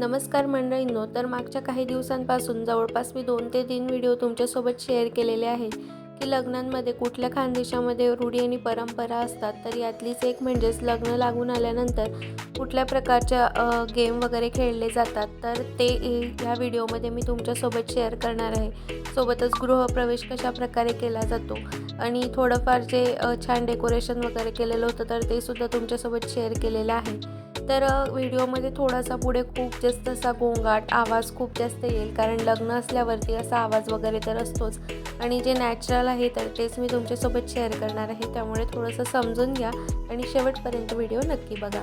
नमस्कार मंडळींनो तर मागच्या काही दिवसांपासून जवळपास मी दोन ते तीन व्हिडिओ तुमच्यासोबत शेअर केलेले आहे की लग्नांमध्ये कुठल्या खानदेशामध्ये रूढी आणि परंपरा असतात तर यातलीच एक म्हणजेच लग्न लागून आल्यानंतर कुठल्या प्रकारच्या गेम वगैरे खेळले जातात तर ते ह्या व्हिडिओमध्ये मी तुमच्यासोबत शेअर करणार आहे. सोबतच गृहप्रवेश कशा प्रकारे केला जातो आणि थोडंफार जे छान डेकोरेशन वगैरे केलेलं होतं तर ते सुद्धा तुमच्यासोबत शेअर केलेलं आहे. तर व्हिडिओमध्ये थोडासा पुढे खूप जास्त असा गोंगाट आवाज खूप जास्त येईल. कारण लग्न असल्यावरती असा आवाज वगैरे तर असतोच. आणि जे नॅचरल आहे तर तेच मी तुमच्यासोबत शेअर करणार आहे. त्यामुळे थोडंसं समजून घ्या आणि शेवटपर्यंत व्हिडिओ नक्की बघा.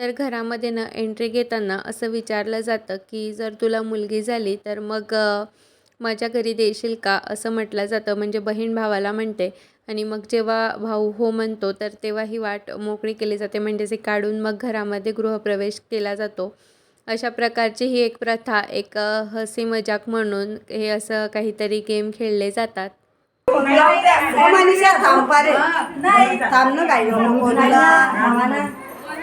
तर घरामध्ये ना एंट्री घेताना असं विचारलं जातं की जर तुला मुलगी झाली तर मग माझ्या घरी देशील का? असं म्हटलं जातं. म्हणजे बहीण भावाला म्हणते. आणि मग जेव्हा भाऊ हो म्हणतो तर तेव्हा ही वाट मोकळी केली जाते. म्हणजे ते काढून मग घरामध्ये गृहप्रवेश केला जातो. अशा प्रकारची ही एक प्रथा एक हसी मजाक म्हणून हे असं काहीतरी गेम खेळले जातात. मनीषा थांब पारे. थांब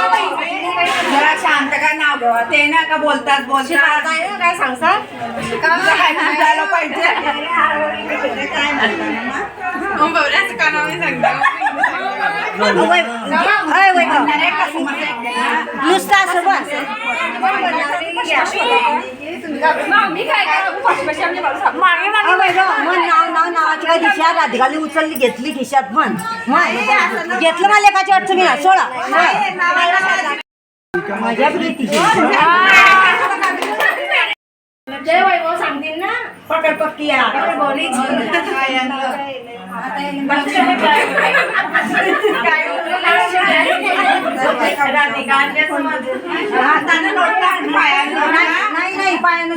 जरा शांत का नाव घेवा ते ना का बोलतात बोलतात काय सांगसा काय समजायला पाहिजे काय म्हणतात असं बस. मन नाव नाव नावाची काय खिशात राधिकाली उचलली घेतली खिशात म्हण. घेतलं मला एकाची अडचण घ्या सोळा माझ्या जय वैभव सांगतील ना पकड पक्की नाही नाही पायानं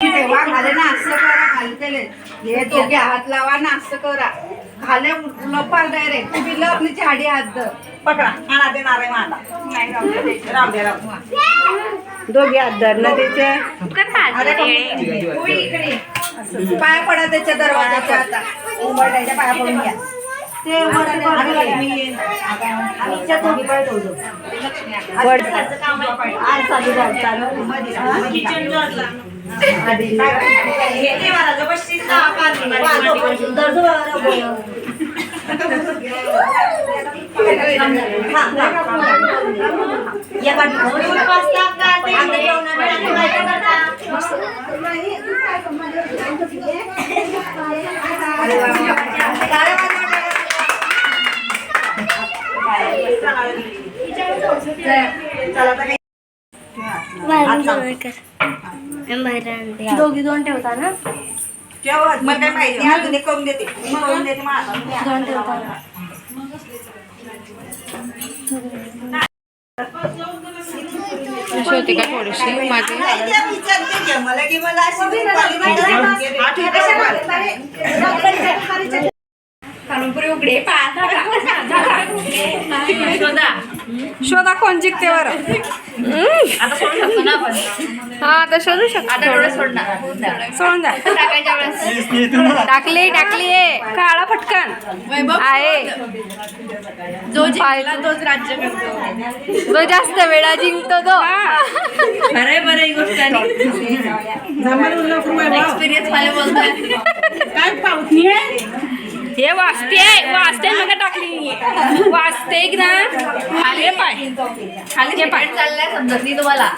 तेव्हा खाले ना असं करा खाली त्याले हे दोघे हात लावा ना असं करा खाले लपार डायरेक्ट तुम्ही लपणीची हाडी हात धर पकडा आणा ते नाराय मांडा नाही राहू दे. राम दे राम दोघे हात धर ना त्याचे उई इकडे पाय पडा त्याच्या दरवाजाच्या आता. पाया पडून घ्या. ते उंबरठ्याच्या दोघी मला दोन ठेवता ना? जेव्हा मला काय माहिती. अजून एक करून देते. मग करून देते मग आता. दोन ठेवता. दुपारी नाही पाणीपुरी उघडे पाहता शोधा कोण जिंकते बरं? हा आता शोधू शकतो. टाकली टाकली काळा पटकन आहे. जो जिंकला तोच राज्य करतो. जो जास्त वेळा जिंकतो तो. बरं ही गोष्ट एक्सपिरियन्स मला बोलतोय. काय पावती हे वाचते वाचते मग टाकली. वाचते की ना. आले पाय. खाली हे पाय. चाललंय समजत नाही तुम्हाला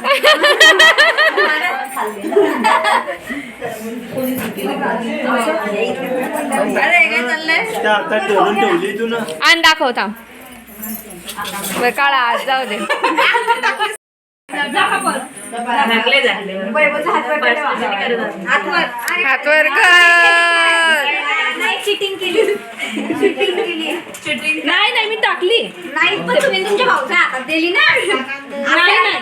अरे काय चाललंय? त्या आता ठेवून ठेवली तू ना. आणि दाखवता बरं काळा आज जाऊ दे. हात वर कर चिटिंग केली. चिटिंग केली. नाही नाही मी टाकली. नाही पण तुम्ही तुमच्या भाऊच्या हातात दिली ना. नाही नाही.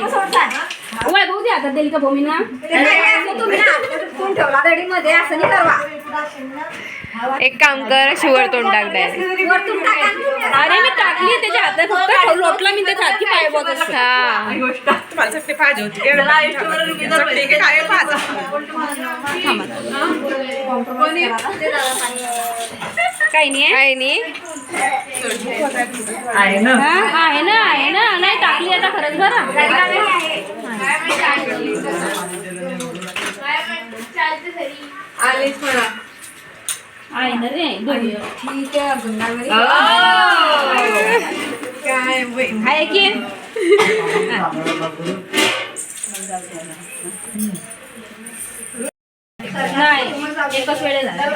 वैभव आता दिली का भूमीना ते नाही असं तुम्ही ना हातात फोन ठेवला दडी मध्ये असं नाही करवा एक काम कर शिवर तोंड टाक. अरे मी टाकली त्याच्या हातात फक्त लोटला मी त्याच्या हाती पाय बघत हा. काही नाही. काही नाही. आहे ना आहे ना. नाही टाकली आता खरंच बरं. आलीच म्हणा. आहे ना रे दोघी. काय बाई. आहे की नाही एकच वेळे झाला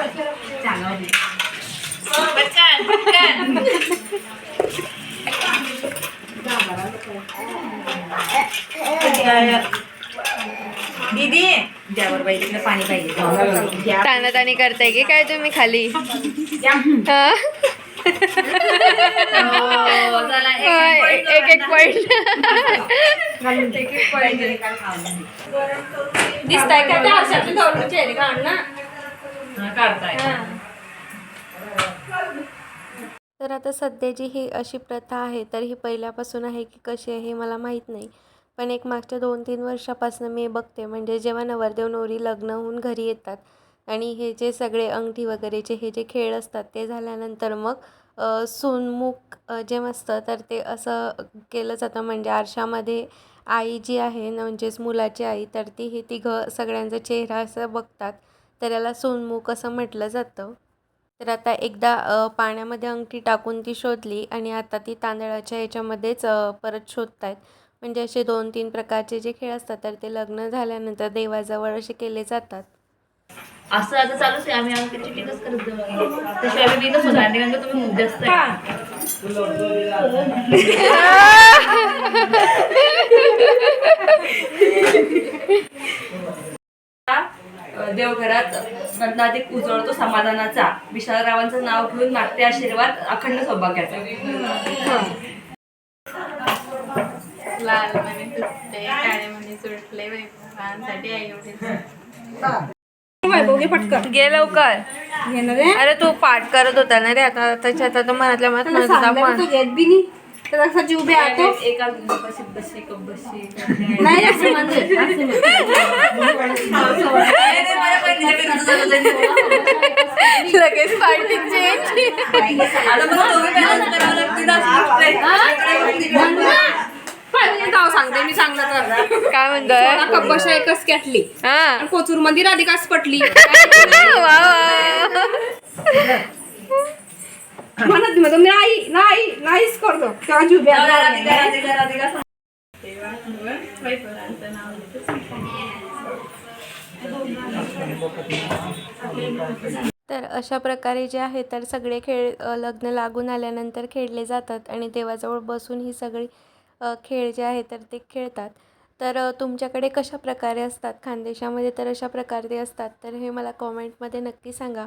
पटकन पटकन दीदी तिकडे पाणी पाहिजे. तानातानी करताय की काय तुम्ही खाली? हा? एक- एक एक पॉइंट दिसताय का त्या आरशातले धरून चेहरे काढ ना हा, काढताय. तर आता सध्याची ही अशी प्रथा आहे तर ही पहिल्यापासून आहे की कशी आहे हे मला माहीत नाही. पण एक मागच्या दोन तीन वर्षापासून मी बघते म्हणजे जेव्हा नवरदेव नवरी लग्न होऊन घरी येतात आणि हे जे सगळे अंगठी वगैरेचे हे जे खेळ असतात ते झाल्यानंतर मग सोनमुख जे असतं तर ते असं केलं जातं. म्हणजे आरशामध्ये आई जी आहे म्हणजेच मुलाची आई तर ती हे तिघं सगळ्यांचा चेहरा असं बघतात. तर याला सोनमुख असं म्हटलं जातं. तर आता एकदा पाण्यामध्ये अंगठी टाकून ती शोधली आणि आता ती तांदळाच्या ह्याच्यामध्येच अ, परत शोधतायत. म्हणजे असे दोन तीन प्रकारचे जे खेळ असतात तर ते लग्न झाल्यानंतर देवाजवळ असे केले जातात. असं आता चालूच आहे आम्ही आमची चिटिंगच करत जाऊ त्याशिवाय आम्ही बिनच होणार नाही. कारण का तुम्ही खूप जास्त. देवघरात नंदाधिक उजळतो समाधानाचा. विशालरावांचं नाव घेऊन नाट्य आशीर्वाद अखंड सौभाग्याचा. लाल मणी सुटते काळे मणी सुटले वैभवांसाठी आई एवढे वैभव घे पटकन गे लवकर अरे तू पाठ करत होता ना रे आता त्याच्यात आता मनातल्या मनात म्हणत होता पण तू घेत बी नाही. तर असा जीव बी आतो एका बशी बशी कब्बशी नाही असं म्हणजे असं म्हणजे. लगेच पार्टी चेंज नाव सांगते मी सांगलं तर काय म्हणतोय? कब्बशा एकच कॅटली हा. कोचूरमध्ये राधिकाच पटली. म्हणत मी मी नाही नाही तेव्हा तर अशा प्रकारे जे आहे तर सगळे खेळ लग्न लागून आल्यानंतर खेळले जातात आणि देवाजवळ बसून ही सगळी खेळ जे आहे तर ते खेळतात. तर तुमच्याकडे कशा प्रकारे असतात? खानदेशामध्ये तर अशा प्रकारे असतात. तर हे मला कॉमेंटमध्ये नक्की सांगा.